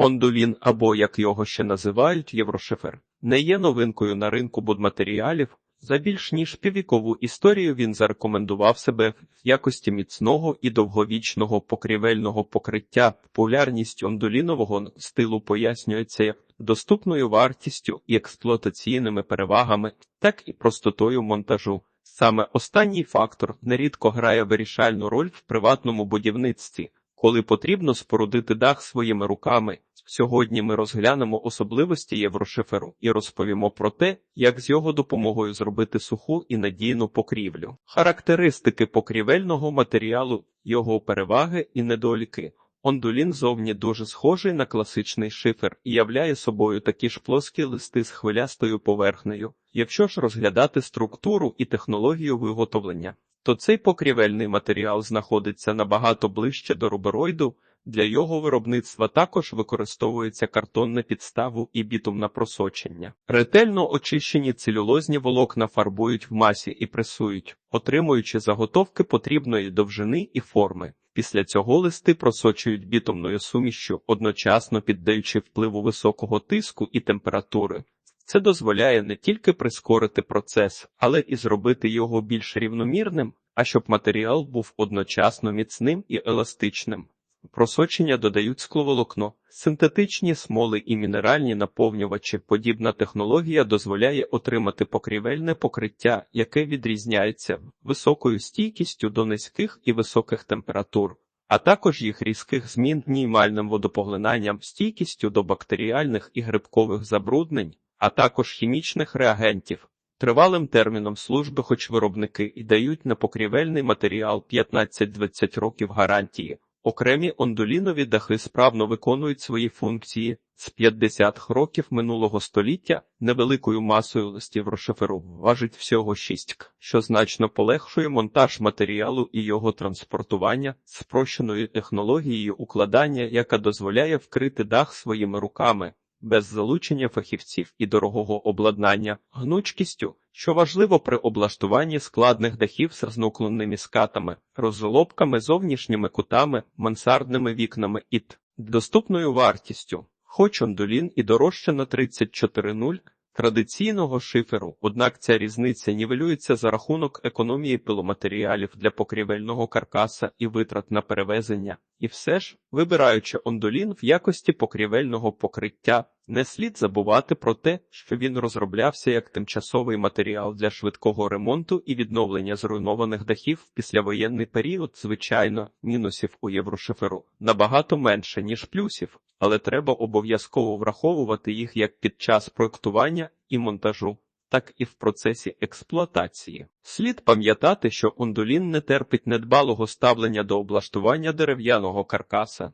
Ондулін, або як його ще називають, єврошифер, не є новинкою на ринку будматеріалів. За більш ніж піввікову історію він зарекомендував себе в якості міцного і довговічного покрівельного покриття. Популярність ондулінового стилу пояснюється як доступною вартістю і експлуатаційними перевагами, так і простотою монтажу. Саме останній фактор нерідко грає вирішальну роль в приватному будівництві, коли потрібно спорудити дах своїми руками. Сьогодні ми розглянемо особливості єврошиферу і розповімо про те, як з його допомогою зробити суху і надійну покрівлю. Характеристики покрівельного матеріалу, його переваги і недоліки. Ондулін зовні дуже схожий на класичний шифер і являє собою такі ж плоскі листи з хвилястою поверхнею. Якщо ж розглядати структуру і технологію виготовлення, то цей покрівельний матеріал знаходиться набагато ближче до рубероїду. Для його виробництва також використовується картонне підставу і бітумна просочення. Ретельно очищені целюлозні волокна фарбують в масі і пресують, отримуючи заготовки потрібної довжини і форми. Після цього листи просочують бітумною сумішшю, одночасно піддаючи впливу високого тиску і температури. Це дозволяє не тільки прискорити процес, але і зробити його більш рівномірним, а щоб матеріал був одночасно міцним і еластичним. Просочення додають скловолокно, синтетичні смоли і мінеральні наповнювачі. Подібна технологія дозволяє отримати покрівельне покриття, яке відрізняється високою стійкістю до низьких і високих температур, а також їх різких змін мінімальним водопоглинанням, стійкістю до бактеріальних і грибкових забруднень, а також хімічних реагентів. Тривалим терміном служби, хоч виробники і дають на покрівельний матеріал 15-20 років гарантії. Окремі ондулінові дахи справно виконують свої функції з 50 років минулого століття невеликою масою листів розшиферу важить всього 6 к, що значно полегшує монтаж матеріалу і його транспортування спрощеною технологією укладання, яка дозволяє вкрити дах своїми руками. Без залучення фахівців і дорогого обладнання, гнучкістю, що важливо при облаштуванні складних дахів з рознуклонними скатами, розжолобками, зовнішніми кутами, мансардними вікнами і т. доступною вартістю, хоч ондулін і дорожче на 34,0 традиційного шиферу, однак ця різниця нівелюється за рахунок економії пиломатеріалів для покрівельного каркаса і витрат на перевезення. І все ж, вибираючи ондулін в якості покрівельного покриття, не слід забувати про те, що він розроблявся як тимчасовий матеріал для швидкого ремонту і відновлення зруйнованих дахів в післявоєнний період, звичайно, мінусів у єврошиферу набагато менше, ніж плюсів, але треба обов'язково враховувати їх як під час проектування і монтажу. Так і в процесі експлуатації. Слід пам'ятати, що ондулін не терпить недбалого ставлення до облаштування дерев'яного каркаса.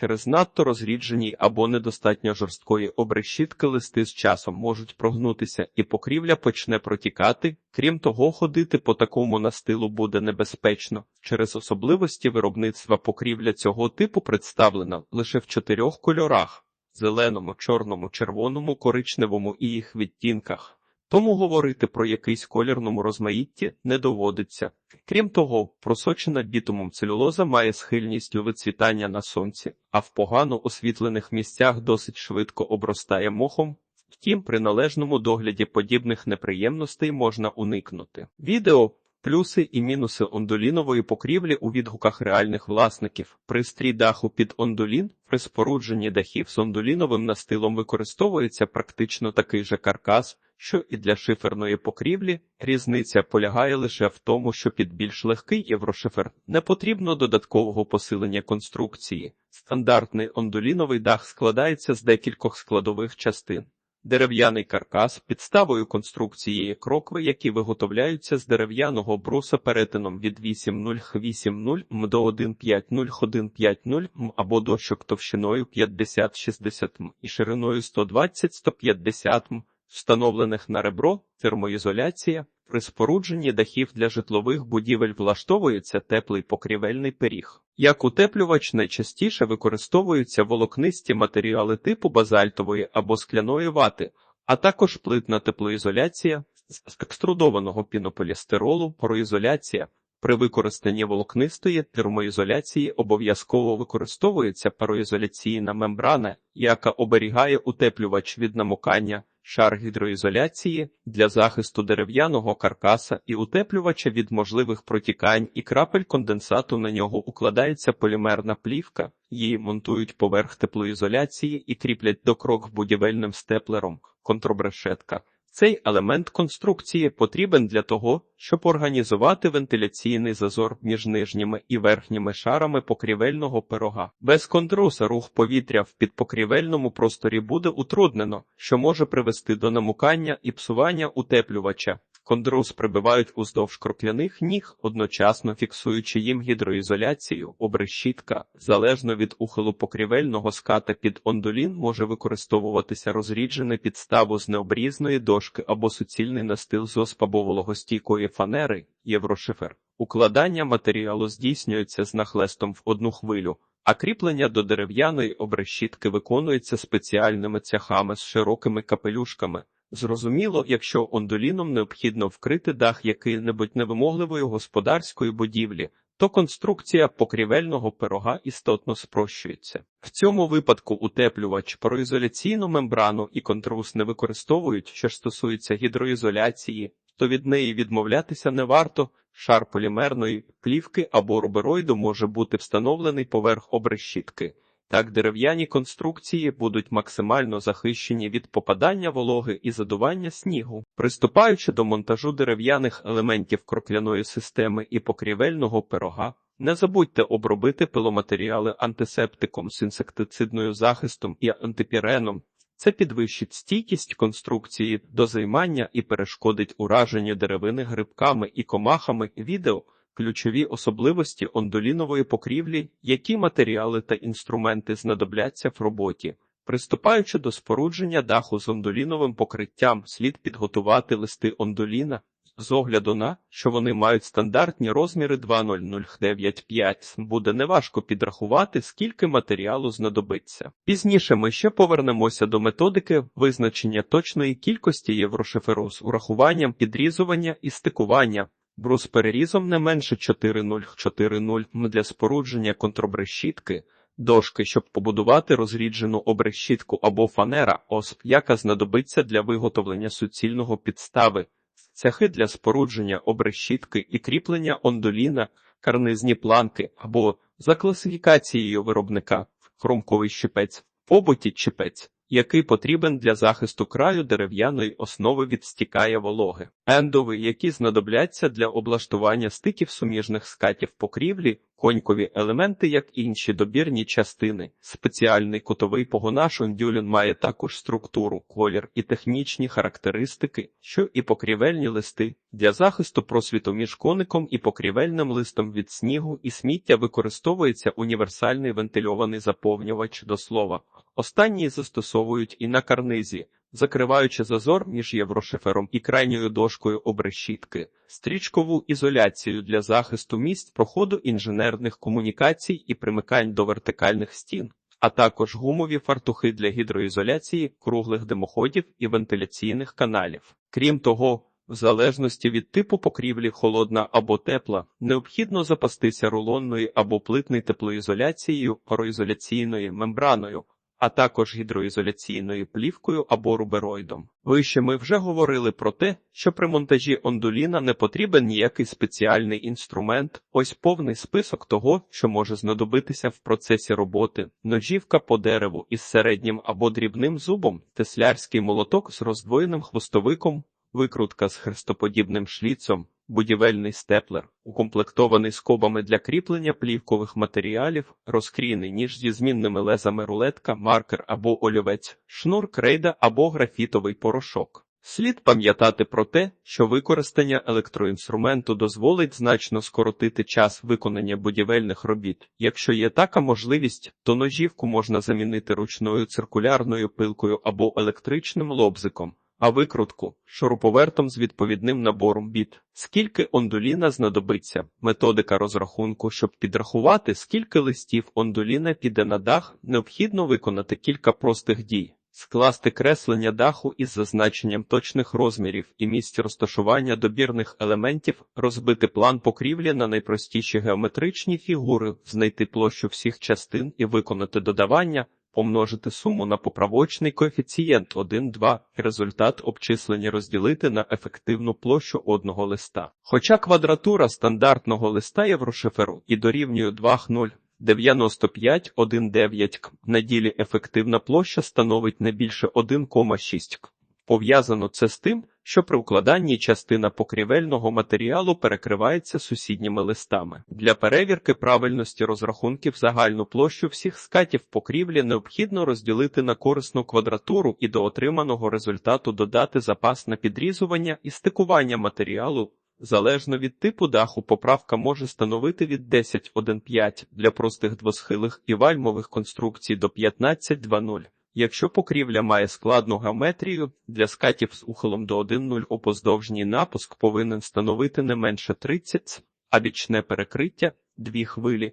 Через надто розріджені або недостатньо жорсткої обрешітки листи з часом можуть прогнутися, і покрівля почне протікати. Крім того, ходити по такому настилу буде небезпечно. Через особливості виробництва покрівля цього типу представлена лише в чотирьох кольорах: зеленому, чорному, червоному, коричневому і їх відтінках. Тому говорити про якийсь колірному розмаїтті не доводиться. Крім того, просочена бітумом целюлоза має схильність до вицвітання на сонці, а в погано освітлених місцях досить швидко обростає мохом. Втім, при належному догляді подібних неприємностей можна уникнути. Відео Плюси і мінуси ондолінової покрівлі у відгуках реальних власників. Пристрій даху під ондолін при спорудженні дахів з ондоліновим настилом використовується практично такий же каркас, що і для шиферної покрівлі. Різниця полягає лише в тому, що під більш легкий єврошифер не потрібно додаткового посилення конструкції. Стандартний ондоліновий дах складається з декількох складових частин. Дерев'яний каркас підставою конструкції є крокви, які виготовляються з дерев'яного бруса перетином від 8,0 х 8,0 м до 1,5,0 х 1,5,0 м або дощок товщиною 50-60 м і шириною 120-150 м, встановлених на ребро, термоізоляція. При спорудженні дахів для житлових будівель влаштовується теплий покрівельний пиріг. Як утеплювач найчастіше використовуються волокнисті матеріали типу базальтової або скляної вати, а також плитна теплоізоляція з екструдованого пінополістиролу, пороізоляція. При використанні волокнистої термоізоляції обов'язково використовується пароізоляційна мембрана, яка оберігає утеплювач від намокання, шар гідроізоляції для захисту дерев'яного каркаса і утеплювача від можливих протікань і крапель конденсату на нього укладається полімерна плівка, її монтують поверх теплоізоляції і кріплять до крок будівельним степлером, контрбрешетка. Цей елемент конструкції потрібен для того, щоб організувати вентиляційний зазор між нижніми і верхніми шарами покрівельного пирога. Без кондруса рух повітря в підпокрівельному просторі буде утруднено, що може привести до намукання і псування утеплювача. Кондрус прибивають уздовж крокляних ніг, одночасно фіксуючи їм гідроізоляцію, обрешітка. Залежно від ухилу покрівельного ската під ондулін може використовуватися розріджене підставу з необрізної дошки або суцільний настил з оспабо-вологостійкої фанери, єврошифер. Укладання матеріалу здійснюється з нахлестом в одну хвилю, а кріплення до дерев'яної обрешітки виконується спеціальними цяхами з широкими капелюшками. Зрозуміло, якщо ондоліном необхідно вкрити дах якої-небудь невимогливої господарської будівлі, то конструкція покрівельного пирога істотно спрощується. В цьому випадку утеплювач, пароізоляційну мембрану і контрус не використовують, що ж стосується гідроізоляції, то від неї відмовлятися не варто. Шар полімерної плівки або рубероїду може бути встановлений поверх обрешітки. Так дерев'яні конструкції будуть максимально захищені від попадання вологи і задування снігу. Приступаючи до монтажу дерев'яних елементів крокляної системи і покрівельного пирога, не забудьте обробити пиломатеріали антисептиком з інсектицидною захистом і антипіреном. Це підвищить стійкість конструкції до займання і перешкодить ураженню деревини грибками і комахами відео. Ключові особливості ондолінової покрівлі, які матеріали та інструменти знадобляться в роботі. Приступаючи до спорудження даху з ондоліновим покриттям, слід підготувати листи ондоліна з огляду на, що вони мають стандартні розміри 20095, буде неважко підрахувати, скільки матеріалу знадобиться. Пізніше ми ще повернемося до методики визначення точної кількості єврошиферу з урахуванням підрізування і стикування. Брус перерізом не менше 4,0-4,0 м для спорудження контрбрешітки, дошки, щоб побудувати розріджену обрешітку або фанера осп, яка знадобиться для виготовлення суцільного підстави, цехи для спорудження обрешітки і кріплення ондоліна, карнизні планки або за класифікацією виробника. Хромковий щипець, побуті чіпець який потрібен для захисту краю дерев'яної основи від стікає вологи, ендови, які знадобляться для облаштування стиків суміжних скатів покрівлі, конькові елементи, як інші добірні частини. Спеціальний кутовий погонаш ондюлін має також структуру, колір і технічні характеристики, що і покрівельні листи. Для захисту просвіту між коником і покрівельним листом від снігу і сміття використовується універсальний вентильований заповнювач до слова. Останній застосовують і на карнизі, закриваючи зазор між єврошифером і крайньою дошкою обрешітки, стрічкову ізоляцію для захисту місць проходу інженерних комунікацій і примикань до вертикальних стін, а також гумові фартухи для гідроізоляції, круглих димоходів і вентиляційних каналів. Крім того, в залежності від типу покрівлі холодна або тепла, необхідно запастися рулонною або плитною теплоізоляцією, пароізоляційною мембраною а також гідроізоляційною плівкою або рубероїдом. Вище ми вже говорили про те, що при монтажі ондуліна не потрібен ніякий спеціальний інструмент, ось повний список того, що може знадобитися в процесі роботи, ножівка по дереву із середнім або дрібним зубом, теслярський молоток з роздвоєним хвостовиком, викрутка з хрестоподібним шліцом, будівельний степлер, укомплектований скобами для кріплення плівкових матеріалів, розкрійний ніж зі змінними лезами рулетка, маркер або олівець, шнур крейда або графітовий порошок. Слід пам'ятати про те, що використання електроінструменту дозволить значно скоротити час виконання будівельних робіт. Якщо є така можливість, то ножівку можна замінити ручною циркулярною пилкою або електричним лобзиком а викрутку шуруповертом з відповідним набором біт. Скільки ондуліна знадобиться? Методика розрахунку, щоб підрахувати, скільки листів ондуліна піде на дах, необхідно виконати кілька простих дій. Скласти креслення даху із зазначенням точних розмірів і місць розташування добірних елементів, розбити план покрівлі на найпростіші геометричні фігури, знайти площу всіх частин і виконати додавання, помножити суму на поправочний коефіцієнт 1-2, і результат обчислення розділити на ефективну площу одного листа. Хоча квадратура стандартного листа єврошиферу і дорівнює 2,0, 95,19 к. На ділі ефективна площа становить не більше 1,6 к. Пов'язано це з тим, що при укладанні частина покрівельного матеріалу перекривається сусідніми листами. Для перевірки правильності розрахунків загальну площу всіх скатів покрівлі необхідно розділити на корисну квадратуру і до отриманого результату додати запас на підрізування і стикування матеріалу. Залежно від типу даху, поправка може становити від 10,1,5 для простих двосхилих і вальмових конструкцій до 15,2,0. Якщо покрівля має складну геометрію, для скатів з ухилом до 1,0 опоздовжній напуск повинен становити не менше 30, а бічне перекриття – 2 хвилі.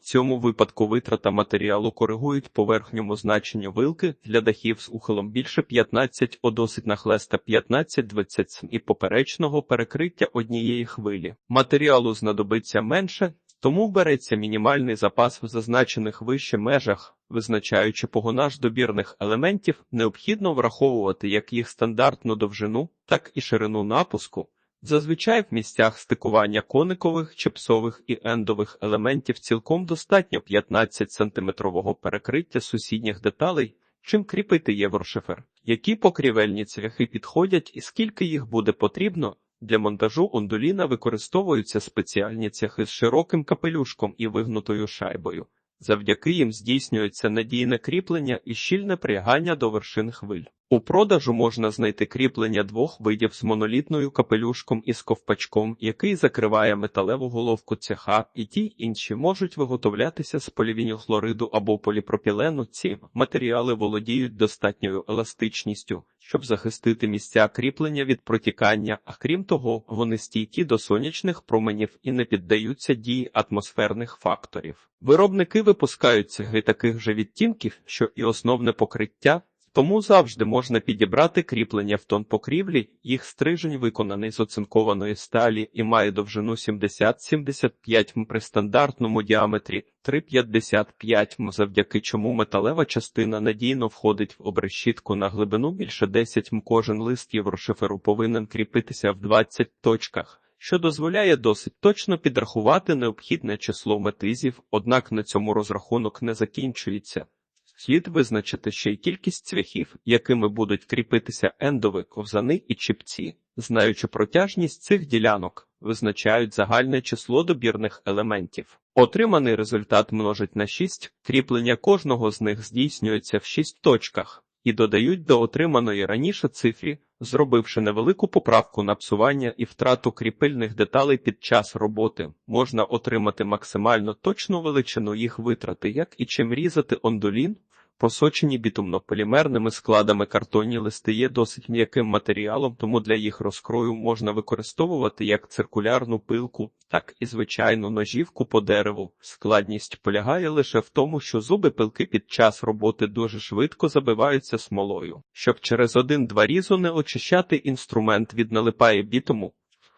В цьому випадку витрата матеріалу коригують по верхньому значенню вилки для дахів з ухилом більше 15 о досить нахлеста 15-20 і поперечного перекриття однієї хвилі. Матеріалу знадобиться менше, тому береться мінімальний запас в зазначених вище межах, визначаючи погонаж добірних елементів, необхідно враховувати як їх стандартну довжину, так і ширину напуску. Зазвичай в місцях стикування коникових, чипсових і ендових елементів цілком достатньо 15-сантиметрового перекриття сусідніх деталей, чим кріпити єврошифер, які покрівельні цвяхи підходять і скільки їх буде потрібно. Для монтажу ондуліна використовуються спеціальні цяхи з широким капелюшком і вигнутою шайбою. Завдяки їм здійснюється надійне кріплення і щільне прягання до вершин хвиль. У продажу можна знайти кріплення двох видів з монолітною капелюшком і з ковпачком, який закриває металеву головку цеха, і ті інші можуть виготовлятися з полівінілхлориду або поліпропілену. Ці матеріали володіють достатньою еластичністю, щоб захистити місця кріплення від протікання, а крім того, вони стійкі до сонячних променів і не піддаються дії атмосферних факторів. Виробники випускають цеги таких же відтінків, що і основне покриття. Тому завжди можна підібрати кріплення в тон покрівлі, їх стрижень виконаний з оцинкованої сталі і має довжину 70-75 м при стандартному діаметрі 3,55 м, завдяки чому металева частина надійно входить в обрешітку на глибину більше 10 м. Кожен лист єврошиферу повинен кріпитися в 20 точках. Що дозволяє досить точно підрахувати необхідне число метизів, однак на цьому розрахунок не закінчується. Слід визначити ще й кількість цвяхів, якими будуть кріпитися ендови, ковзани і чіпці. Знаючи протяжність цих ділянок, визначають загальне число добірних елементів. Отриманий результат множить на 6, кріплення кожного з них здійснюється в 6 точках і додають до отриманої раніше цифрі, зробивши невелику поправку на псування і втрату кріпильних деталей під час роботи, можна отримати максимально точну величину їх витрати, як і чим різати ондолін. Просочені бітумно-полімерними складами картонні листи є досить м'яким матеріалом, тому для їх розкрою можна використовувати як циркулярну пилку, так і звичайну ножівку по дереву. Складність полягає лише в тому, що зуби пилки під час роботи дуже швидко забиваються смолою. Щоб через один-два різу не очищати інструмент від налипає бітуму,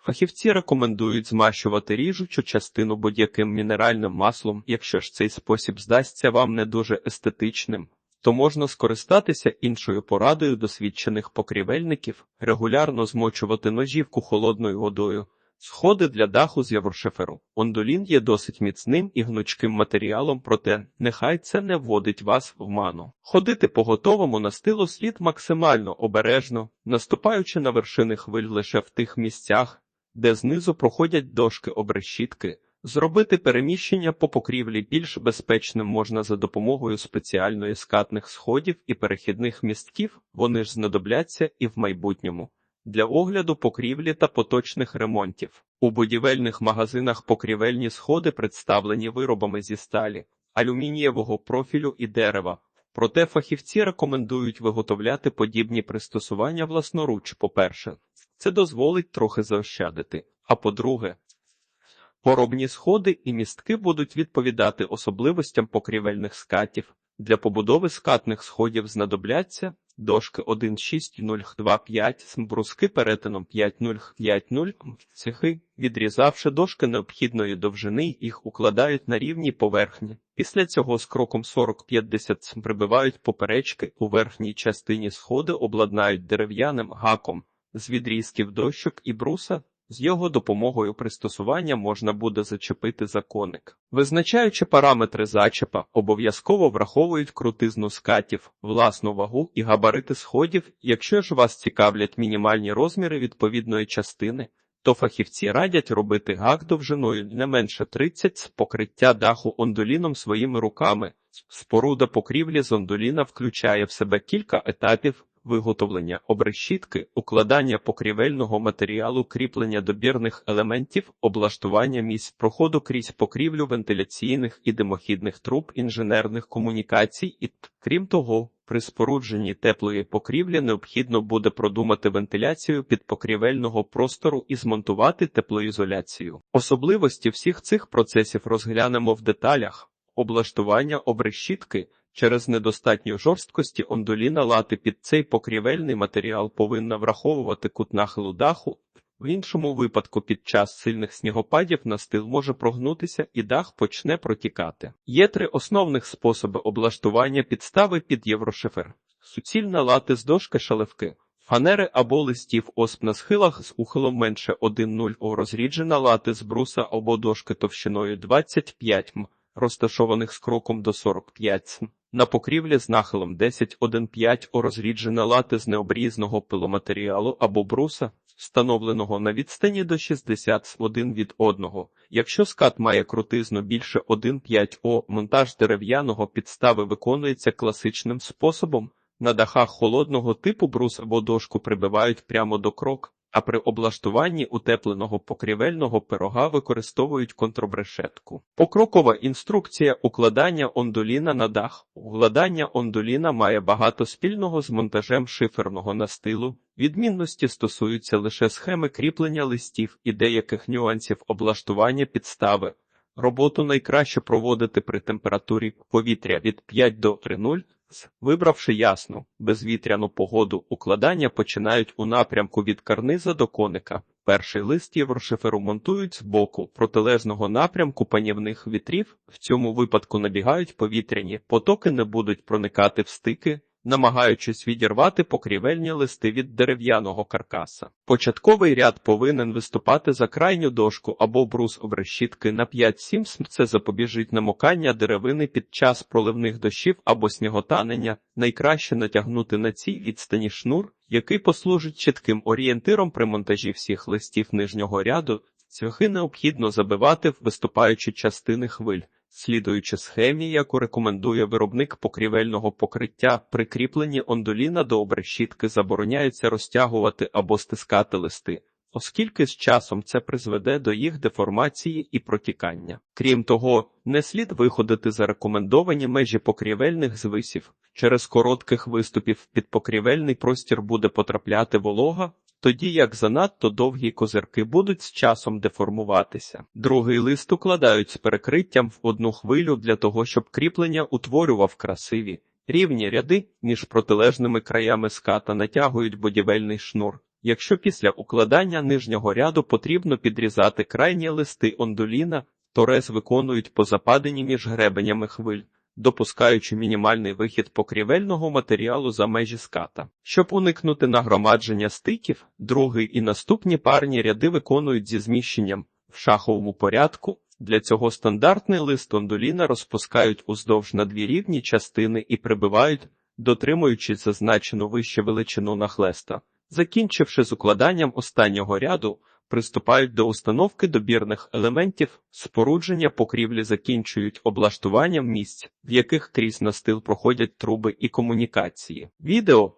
Фахівці рекомендують змащувати ріжучу частину будь-яким мінеральним маслом, якщо ж цей спосіб здасться вам не дуже естетичним, то можна скористатися іншою порадою досвідчених покрівельників, регулярно змочувати ножівку холодною водою. Сходи для даху з єврошиферу. Ондолін є досить міцним і гнучким матеріалом, проте нехай це не вводить вас в ману. Ходити по готовому настилу слід максимально обережно, наступаючи на вершини хвиль лише в тих місцях, де знизу проходять дошки обрешітки. Зробити переміщення по покрівлі більш безпечним можна за допомогою спеціальної скатних сходів і перехідних містків, вони ж знадобляться і в майбутньому. Для огляду покрівлі та поточних ремонтів. У будівельних магазинах покрівельні сходи представлені виробами зі сталі, алюмінієвого профілю і дерева. Проте фахівці рекомендують виготовляти подібні пристосування власноруч, по-перше, це дозволить трохи заощадити. А по-друге, поробні сходи і містки будуть відповідати особливостям покрівельних скатів. Для побудови скатних сходів знадобляться дошки 16025, бруски перетином 5050, цехи, відрізавши дошки необхідної довжини, їх укладають на рівній поверхні. Після цього з кроком 40-50 прибивають поперечки у верхній частині сходи, обладнають дерев'яним гаком з відрізків дощок і бруса. З його допомогою пристосування можна буде зачепити законник. Визначаючи параметри зачепа, обов'язково враховують крутизну скатів, власну вагу і габарити сходів. Якщо ж вас цікавлять мінімальні розміри відповідної частини, то фахівці радять робити гак довжиною не менше 30 з покриття даху ондоліном своїми руками. Споруда покрівлі з ондоліна включає в себе кілька етапів виготовлення обрешітки, укладання покрівельного матеріалу, кріплення добірних елементів, облаштування місць проходу крізь покрівлю вентиляційних і димохідних труб інженерних комунікацій і, крім того, при спорудженні теплої покрівлі необхідно буде продумати вентиляцію підпокрівельного простору і змонтувати теплоізоляцію. Особливості всіх цих процесів розглянемо в деталях. Облаштування обрешітки через недостатню жорсткості ондоліна лати під цей покрівельний матеріал повинна враховувати кут нахилу даху. В іншому випадку під час сильних снігопадів настил може прогнутися і дах почне протікати. Є три основних способи облаштування підстави під єврошифер. Суцільна лати з дошки шалевки. Фанери або листів осп на схилах з ухилом менше 1,0 О розріджена лати з бруса або дошки товщиною 25 м, розташованих з кроком до 45 см. На покрівлі з нахилом 10,1,5 О розріджена лати з необрізного пиломатеріалу або бруса, встановленого на відстані до 61 від одного. Якщо скат має крутизну більше 1,5 О, монтаж дерев'яного підстави виконується класичним способом. На дахах холодного типу брус або дошку прибивають прямо до крок, а при облаштуванні утепленого покрівельного пирога використовують контрбрешетку. Покрокова інструкція укладання ондоліна на дах. Укладання ондоліна має багато спільного з монтажем шиферного настилу. Відмінності стосуються лише схеми кріплення листів і деяких нюансів облаштування підстави. Роботу найкраще проводити при температурі повітря від 5 до 3,0, Вибравши ясну, безвітряну погоду, укладання починають у напрямку від карниза до коника. Перший лист єврошиферу монтують з боку протилежного напрямку панівних вітрів. В цьому випадку набігають повітряні потоки, не будуть проникати в стики, намагаючись відірвати покрівельні листи від дерев'яного каркаса. Початковий ряд повинен виступати за крайню дошку або брус обрешітки на 5-7 см. Це запобіжить намокання деревини під час проливних дощів або сніготанення. Найкраще натягнути на цій відстані шнур, який послужить чітким орієнтиром при монтажі всіх листів нижнього ряду. Цвяхи необхідно забивати в виступаючі частини хвиль. Слідуючи схемі, яку рекомендує виробник покрівельного покриття, прикріплені ондоліна до обрешітки забороняється розтягувати або стискати листи, оскільки з часом це призведе до їх деформації і протікання. Крім того, не слід виходити за рекомендовані межі покрівельних звисів. Через коротких виступів під покрівельний простір буде потрапляти волога, тоді як занадто довгі козирки будуть з часом деформуватися. Другий лист укладають з перекриттям в одну хвилю для того, щоб кріплення утворював красиві. Рівні ряди між протилежними краями ската натягують будівельний шнур. Якщо після укладання нижнього ряду потрібно підрізати крайні листи ондоліна, то рез виконують по западині між гребенями хвиль допускаючи мінімальний вихід покрівельного матеріалу за межі ската. Щоб уникнути нагромадження стиків, другий і наступні парні ряди виконують зі зміщенням в шаховому порядку. Для цього стандартний лист ондоліна розпускають уздовж на дві рівні частини і прибивають, дотримуючись зазначену вище величину нахлеста. Закінчивши з укладанням останнього ряду, приступають до установки добірних елементів, спорудження покрівлі закінчують облаштуванням місць, в яких крізь настил проходять труби і комунікації. Відео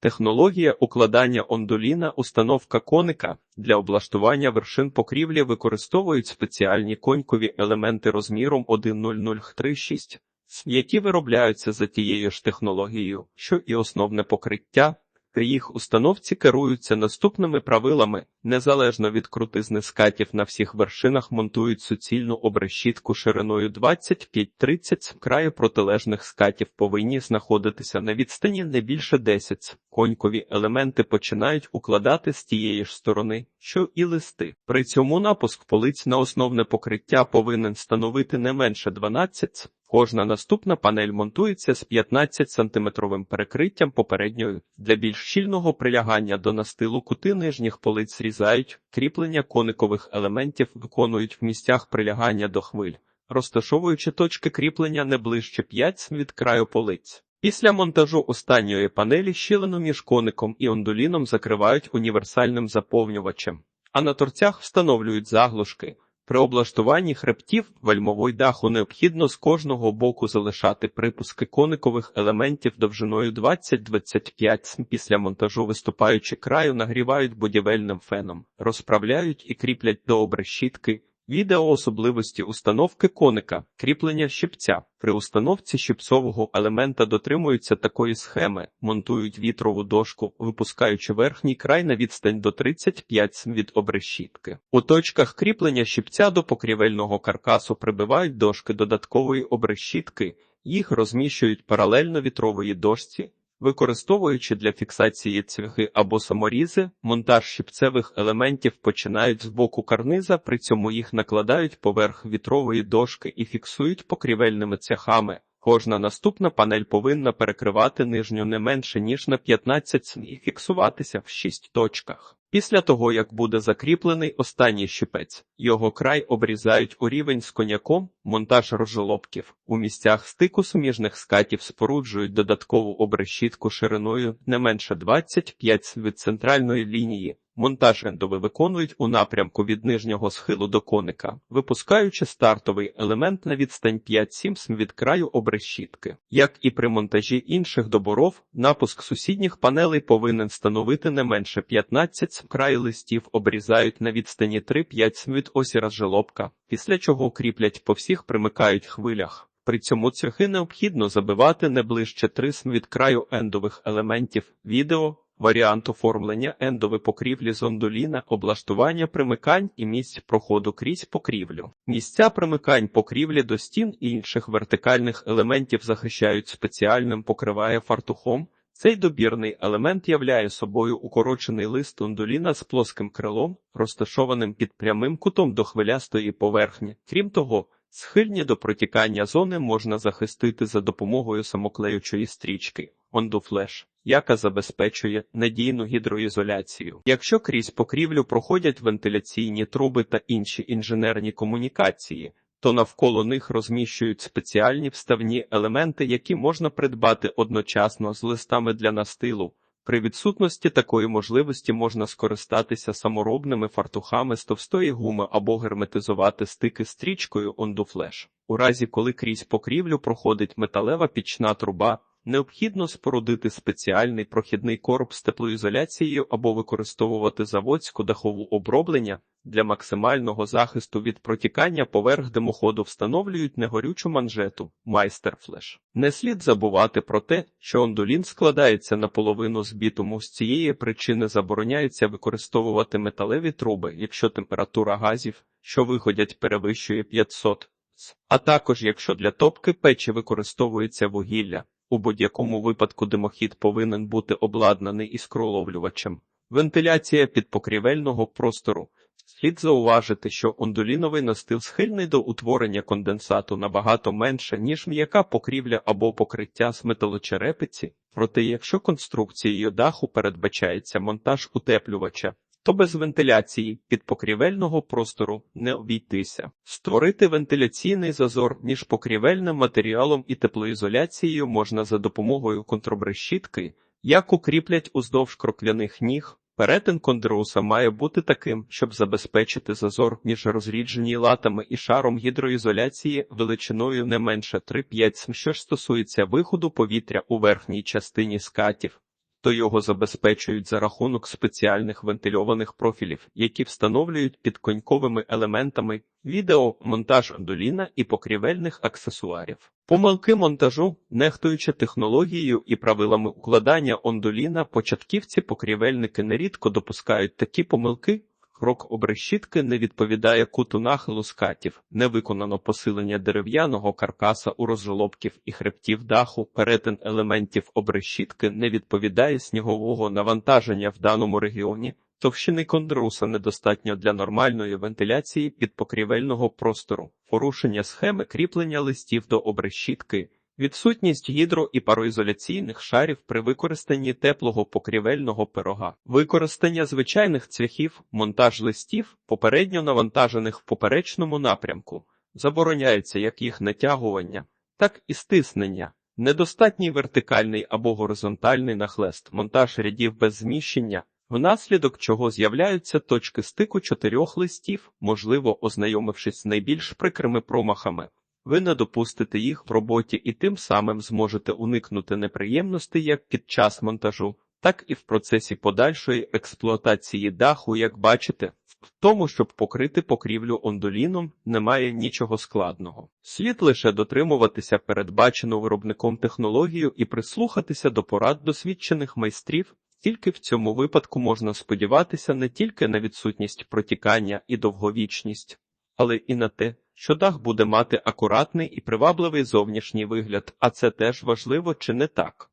Технологія укладання ондоліна, установка коника для облаштування вершин покрівлі використовують спеціальні конькові елементи розміром 1.0036, які виробляються за тією ж технологією, що і основне покриття. При їх установці керуються наступними правилами. Незалежно від крутизни скатів на всіх вершинах монтують суцільну обрешітку шириною 25-30 з краю протилежних скатів повинні знаходитися на відстані не більше 10 Конькові елементи починають укладати з тієї ж сторони, що і листи. При цьому напуск полиць на основне покриття повинен становити не менше 12 Кожна наступна панель монтується з 15-сантиметровим перекриттям попередньої. Для більш щільного прилягання до настилу кути нижніх полиць зрізають, кріплення коникових елементів виконують в місцях прилягання до хвиль, розташовуючи точки кріплення не ближче 5 від краю полиць. Після монтажу останньої панелі щілину між коником і ондуліном закривають універсальним заповнювачем, а на торцях встановлюють заглушки. При облаштуванні хребтів вальмової даху необхідно з кожного боку залишати припуски коникових елементів довжиною 20-25 см. Після монтажу виступаючи краю нагрівають будівельним феном, розправляють і кріплять до обрешітки. Відео особливості установки коника, кріплення щипця. При установці щипцового елемента дотримуються такої схеми, монтують вітрову дошку, випускаючи верхній край на відстань до 35 см від обрешітки. У точках кріплення щипця до покрівельного каркасу прибивають дошки додаткової обрешітки, їх розміщують паралельно вітрової дошці, Використовуючи для фіксації цвяхи або саморізи, монтаж щипцевих елементів починають з боку карниза, при цьому їх накладають поверх вітрової дошки і фіксують покрівельними цяхами. Кожна наступна панель повинна перекривати нижню не менше ніж на 15 см і фіксуватися в 6 точках. Після того, як буде закріплений останній щипець, його край обрізають у рівень з коняком, монтаж розжолобків. У місцях стику суміжних скатів споруджують додаткову обрешітку шириною не менше 25 від центральної лінії. Монтаж ендови виконують у напрямку від нижнього схилу до коника, випускаючи стартовий елемент на відстань 5-7 см від краю обрешітки. Як і при монтажі інших доборов, напуск сусідніх панелей повинен становити не менше 15 см. край листів обрізають на відстані 3-5 см від осі розжелобка, після чого кріплять по всіх примикають хвилях. При цьому цвяхи необхідно забивати не ближче 3 см від краю ендових елементів відео. Варіант оформлення ендової покрівлі зондоліна, облаштування примикань і місць проходу крізь покрівлю. Місця примикань покрівлі до стін і інших вертикальних елементів захищають спеціальним покриває фартухом. Цей добірний елемент являє собою укорочений лист ондоліна з плоским крилом, розташованим під прямим кутом до хвилястої поверхні. Крім того, схильні до протікання зони можна захистити за допомогою самоклеючої стрічки ондуфлеш яка забезпечує надійну гідроізоляцію. Якщо крізь покрівлю проходять вентиляційні труби та інші інженерні комунікації, то навколо них розміщують спеціальні вставні елементи, які можна придбати одночасно з листами для настилу. При відсутності такої можливості можна скористатися саморобними фартухами з товстої гуми або герметизувати стики стрічкою ондуфлеш. У разі, коли крізь покрівлю проходить металева пічна труба, Необхідно спорудити спеціальний прохідний короб з теплоізоляцією або використовувати заводську дахову оброблення для максимального захисту від протікання поверх димоходу встановлюють негорючу манжету майстерфлеш. Не слід забувати про те, що ондулін складається наполовину з бітуму. З цієї причини забороняється використовувати металеві труби, якщо температура газів, що виходять, перевищує 500 а також якщо для топки печі використовується вугілля. У будь-якому випадку димохід повинен бути обладнаний іскроловлювачем. Вентиляція підпокрівельного простору. Слід зауважити, що ондуліновий настил схильний до утворення конденсату набагато менше, ніж м'яка покрівля або покриття з металочерепиці, проте якщо конструкцією даху передбачається монтаж утеплювача, то без вентиляції підпокрівельного простору не обійтися. Створити вентиляційний зазор між покрівельним матеріалом і теплоізоляцією можна за допомогою контробрешітки, яку кріплять уздовж кроквяних ніг. Перетин кондруса має бути таким, щоб забезпечити зазор між розріджені латами і шаром гідроізоляції величиною не менше 3-5 см, що ж стосується виходу повітря у верхній частині скатів Часто його забезпечують за рахунок спеціальних вентильованих профілів, які встановлюють під коньковими елементами відео, монтаж ондоліна і покрівельних аксесуарів. Помилки монтажу, нехтуючи технологією і правилами укладання ондоліна, початківці покрівельники нерідко допускають такі помилки. Крок обрешітки не відповідає куту нахилу скатів, не виконано посилення дерев'яного каркаса у розжолобків і хребтів даху, перетин елементів обрешітки не відповідає снігового навантаження в даному регіоні, товщини кондруса недостатньо для нормальної вентиляції підпокрівельного простору, порушення схеми кріплення листів до обрешітки, Відсутність гідро- і пароізоляційних шарів при використанні теплого покрівельного пирога, використання звичайних цвяхів, монтаж листів, попередньо навантажених в поперечному напрямку, забороняється як їх натягування, так і стиснення, недостатній вертикальний або горизонтальний нахлест, монтаж рядів без зміщення, внаслідок чого з'являються точки стику чотирьох листів, можливо, ознайомившись з найбільш прикрими промахами. Ви не допустите їх в роботі і тим самим зможете уникнути неприємностей як під час монтажу, так і в процесі подальшої експлуатації даху, як бачите. В тому, щоб покрити покрівлю ондоліном, немає нічого складного. Слід лише дотримуватися передбачену виробником технологію і прислухатися до порад досвідчених майстрів. Тільки в цьому випадку можна сподіватися не тільки на відсутність протікання і довговічність, але і на те, що дах буде мати акуратний і привабливий зовнішній вигляд, а це теж важливо чи не так.